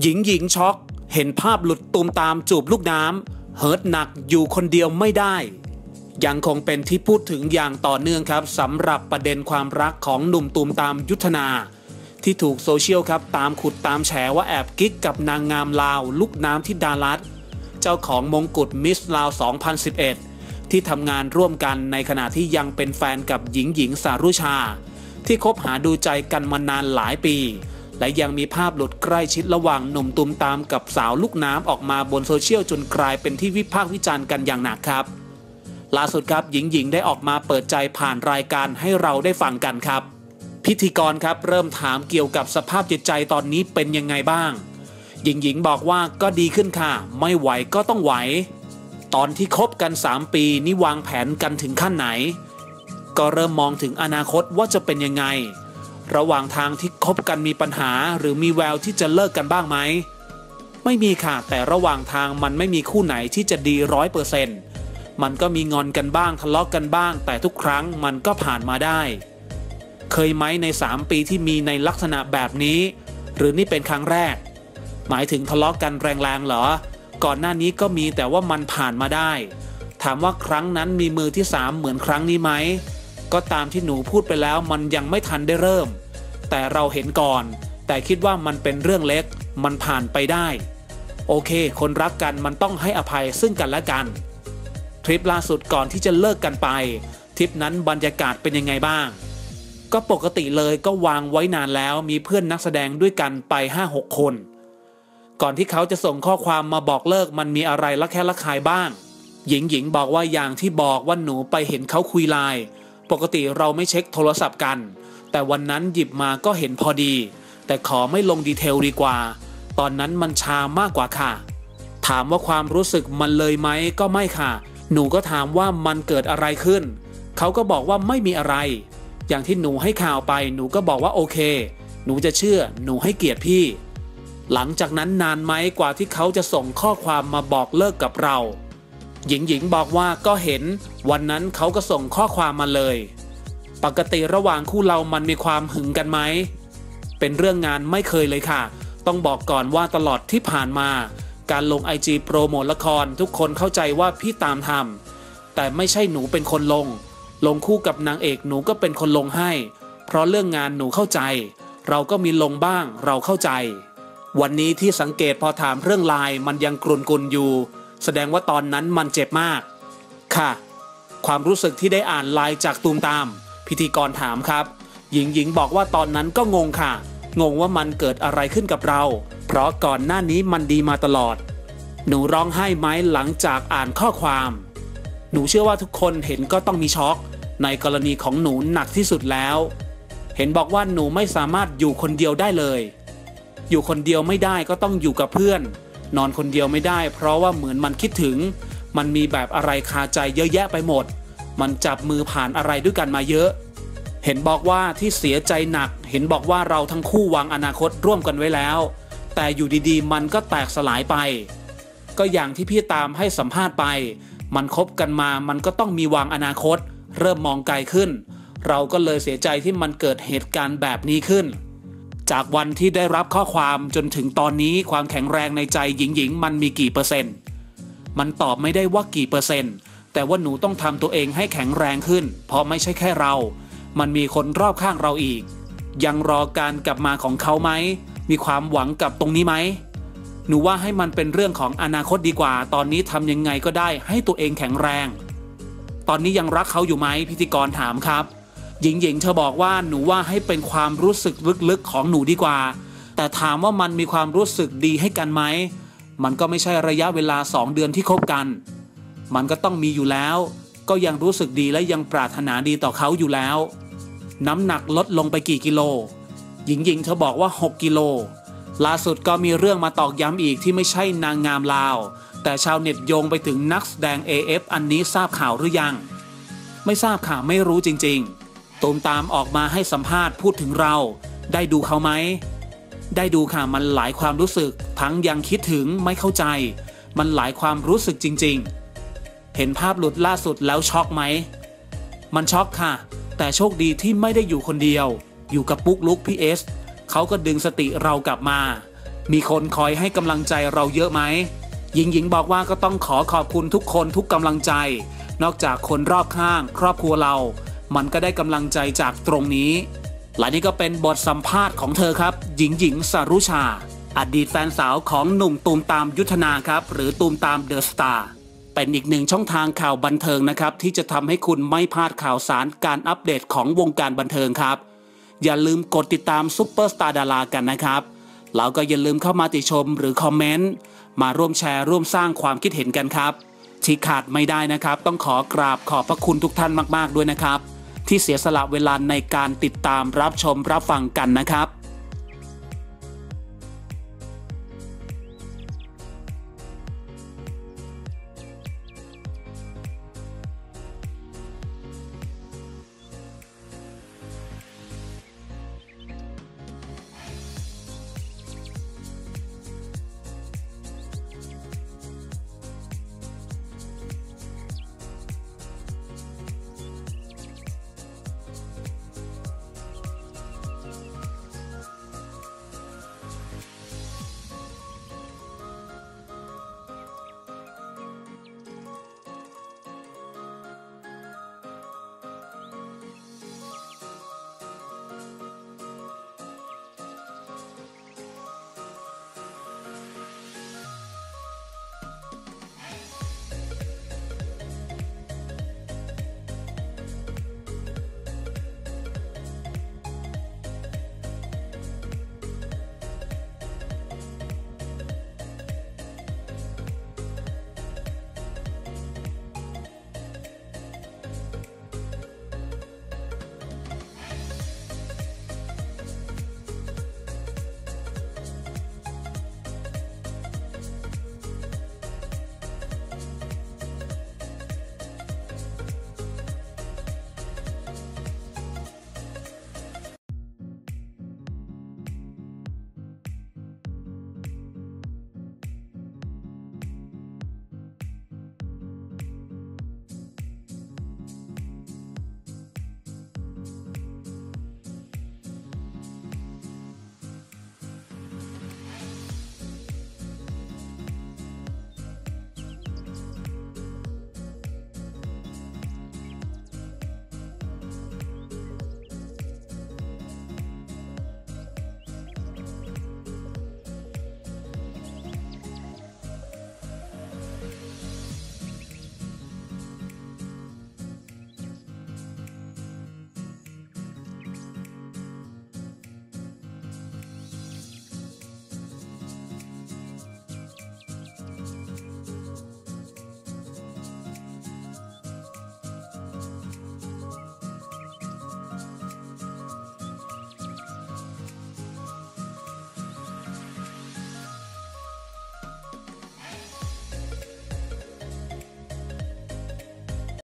หญิงหญิงช็อกเห็นภาพหลุดตูมตามจูบลูกน้ำเฮิร์ตหนักอยู่คนเดียวไม่ได้ ยังคงเป็นที่พูดถึงอย่างต่อเนื่องครับสำหรับประเด็นความรักของหนุ่มตูมตามยุทธนา ที่ถูกโซเชียลครับตามขุดตามแฉว่าแอบกิ๊กกับนางงามลาว ลูกน้ำที่ดารัสเจ้าของมงกุฎมิสลาว 2011 ที่ทำงานร่วมกันในขณะที่ยังเป็นแฟนกับหญิงหญิงสารุชา ที่คบหาดูใจกันมานานหลายปี และยังมีภาพหลุดใกล้ชิดระหว่างหนุ่มตุมตามกับสาวลูกน้ำออกมาบนโซเชียลจนกลายเป็นที่วิพากษ์วิจารณ์กันอย่างหนักครับ ล่าสุดครับหญิงหญิงได้ออกมาเปิดใจผ่านรายการให้เราได้ฟังกันครับ พิธีกรครับเริ่มถามเกี่ยวกับสภาพจิตใจตอนนี้เป็นยังไงบ้าง หญิงหญิงบอกว่าก็ดีขึ้นค่ะ ไม่ไหวก็ต้องไหว ตอนที่คบกัน 3 ปีนี่วางแผนกันถึงขั้นไหน ก็เริ่มมองถึงอนาคตว่าจะเป็นยังไง ระหว่างทางที่คบกันมีปัญหาหรือมีแววที่จะเลิกกันบ้างไหม ไม่มีค่ะ แต่ระหว่างทางมันไม่มีคู่ไหนที่จะดีร้อยเปอร์เซ็นต์มันก็มีงอนกันบ้างทะเลาะกกันบ้าง แต่ทุกครั้งมันก็ผ่านมาได้ เคยไหมใน 3 ปีที่มีในลักษณะแบบนี้ หรือนี่เป็นครั้งแรก หมายถึงทะเลาะกันแรงๆเหรอ ก่อนหน้านี้ก็มีแต่ว่ามันผ่านมาได้ ถามว่าครั้งนั้นมีมือที่ 3 เหมือนครั้งนี้ไหม ก็ตามที่หนูพูดไปแล้วมันยังไม่ทันได้เริ่ม แต่เราเห็นก่อน แต่คิดว่ามันเป็นเรื่องเล็ก มันผ่านไปได้ โอเค คนรักกันมันต้องให้อภัยซึ่งกันและกัน ทริปล่าสุดก่อนที่จะเลิกกันไป ทริปนั้นบรรยากาศเป็นยังไงบ้าง ก็ปกติเลยก็วางไว้นานแล้วมีเพื่อนนักแสดงด้วยกันไป 5-6 คน ก่อนที่เขาจะส่งข้อความมาบอกเลิกมันมีอะไรละแค่ละคายบ้าง หญิงหญิงบอกว่าอย่างที่บอกว่าหนูไปเห็นเขาคุยไลน์ ปกติเราไม่เช็คโทรศัพท์กัน แต่วันนั้นหยิบมาก็เห็นพอดี แต่ขอไม่ลงดีเทลดีกว่า ตอนนั้นมันชามากกว่าค่ะ ถามว่าความรู้สึกมันเลยไหมก็ไม่ค่ะ หนูก็ถามว่ามันเกิดอะไรขึ้น เขาก็บอกว่าไม่มีอะไร อย่างที่หนูให้ข่าวไปหนูก็บอกว่าโอเค หนูจะเชื่อหนูให้เกียรติพี่ หลังจากนั้นนานไหมกว่าที่เขาจะส่งข้อความมาบอกเลิกกับเรา หญิงหญิงบอกว่าก็เห็น วันนั้นเขาก็ส่งข้อความมาเลย ปกติระหว่างคู่เรามันมีความหึงกันไหม เป็นเรื่องงานไม่เคยเลยค่ะ ต้องบอกก่อนว่าตลอดที่ผ่านมา การลงไอจีโปรโมทละครทุกคนเข้าใจว่าพี่ตามทำแต่ไม่ใช่หนูเป็นคนลง ลงคู่กับนางเอกหนูก็เป็นคนลงให้ เพราะเรื่องงานหนูเข้าใจ เราก็มีลงบ้างเราเข้าใจ วันนี้ที่สังเกตพอถามเรื่องไลน์มันยังกรุนกุนอยู่ แสดงว่าตอนนั้นมันเจ็บมาก ค่ะ ความรู้สึกที่ได้อ่านไลน์จากตูมตาม พิธีกรถามครับ หญิงหญิงบอกว่าตอนนั้นก็งงค่ะ งงว่ามันเกิดอะไรขึ้นกับเรา เพราะก่อนหน้านี้มันดีมาตลอด หนูร้องไห้ไหมหลังจากอ่านข้อความ หนูเชื่อว่าทุกคนเห็นก็ต้องมีช็อก ในกรณีของหนูหนักที่สุดแล้ว เห็นบอกว่าหนูไม่สามารถอยู่คนเดียวได้เลย อยู่คนเดียวไม่ได้ก็ต้องอยู่กับเพื่อน นอนคนเดียวไม่ได้ เพราะว่าเหมือนมันคิดถึง มันมีแบบอะไรคาใจเยอะแยะไปหมด มันจับมือผ่านอะไรด้วยกันมาเยอะ เห็นบอกว่าที่เสียใจหนัก เห็นบอกว่าเราทั้งคู่วางอนาคตร่วมกันไว้แล้ว แต่อยู่ดีๆ มันก็แตกสลายไป ก็อย่างที่พี่ตามให้สัมภาษณ์ไป มันคบกันมา มันก็ต้องมีวางอนาคต เริ่มมองไกลขึ้น เราก็เลยเสียใจที่มันเกิดเหตุการณ์แบบนี้ขึ้น จากวันที่ได้รับข้อความจนถึงตอนนี้ความแข็งแรงในใจหญิงๆ มันมีกี่เปอร์เซ็นต์ มันตอบไม่ได้ว่ากี่เปอร์เซ็นต์ แต่ว่าหนูต้องทำตัวเองให้แข็งแรงขึ้น เพราะไม่ใช่แค่เรา มันมีคนรอบข้างเราอีก ยังรอการกลับมาของเขาไหม มีความหวังกับตรงนี้ไหม หนูว่าให้มันเป็นเรื่องของอนาคตดีกว่า ตอนนี้ทำยังไงก็ได้ให้ตัวเองแข็งแรง ตอนนี้ยังรักเขาอยู่ไหมพิธีกรถามครับ หญิงหญิงเธอบอกว่าหนูว่าให้เป็นความรู้สึกลึกๆของหนูดีกว่า แต่ถามว่ามันมีความรู้สึกดีให้กันไหม มันก็ไม่ใช่ระยะเวลาสองเดือนที่คบกัน มันก็ต้องมีอยู่แล้ว ก็ยังรู้สึกดีและยังปรารถนาดีต่อเขาอยู่แล้ว น้ำหนักลดลงไปกี่กิโล หญิงหญิงเธอบอกว่า 6 กิโล ล่าสุดก็มีเรื่องมาตอกย้ำอีกที่ไม่ใช่นางงามลาว แต่ชาวเน็ตโยงไปถึงนักแสดง AF อันนี้ทราบข่าวหรือยัง ไม่ทราบค่ะไม่รู้จริง ๆ ตูมตามออกมาให้สัมภาษณ์พูดถึงเรา ได้ดูเขาไหม ได้ดูค่ะมันหลายความรู้สึก ทั้งยังคิดถึงไม่เข้าใจ มันหลายความรู้สึกจริง ๆ เห็นภาพหลุดล่าสุดแล้วช็อกไหม มันช็อกค่ะ แต่โชคดีที่ไม่ได้อยู่คนเดียว อยู่กับปุ๊กลุกพีเอสเขาก็ดึงสติเรากลับมา มีคนคอยให้กำลังใจเราเยอะไหมหญิงหญิงบอกว่าก็ต้องขอขอบคุณทุกคนทุกกำลังใจ นอกจากคนรอบข้าง ครอบครัวเรา มันก็ได้กำลังใจจากตรงนี้ และนี่ก็เป็นบทสัมภาษณ์ของเธอครับ หญิงหญิงสารุชา อดีตแฟนสาวของหนุ่มตูมตามยุทธนาครับ หรือตูมตามเดอะสตาร์เป็นอีกหนึ่งช่องทางข่าวบันเทิงนะครับ ที่จะทำให้คุณไม่พลาดข่าวสารการอัปเดตของวงการบันเทิงครับ อย่าลืมกดติดตามซุปเปอร์สตาร์ดารากันนะครับแล้วก็อย่าลืมเข้ามาติชมหรือคอมเมนต์มาร่วมแชร์ร่วมสร้างความคิดเห็นกันครับที่ขาดไม่ได้นะครับ ต้องขอกราบขอบพระคุณทุกท่านมาก ๆ ด้วยนะครับ ที่เสียสละเวลาในการติดตามรับชมรับฟังกันนะครับ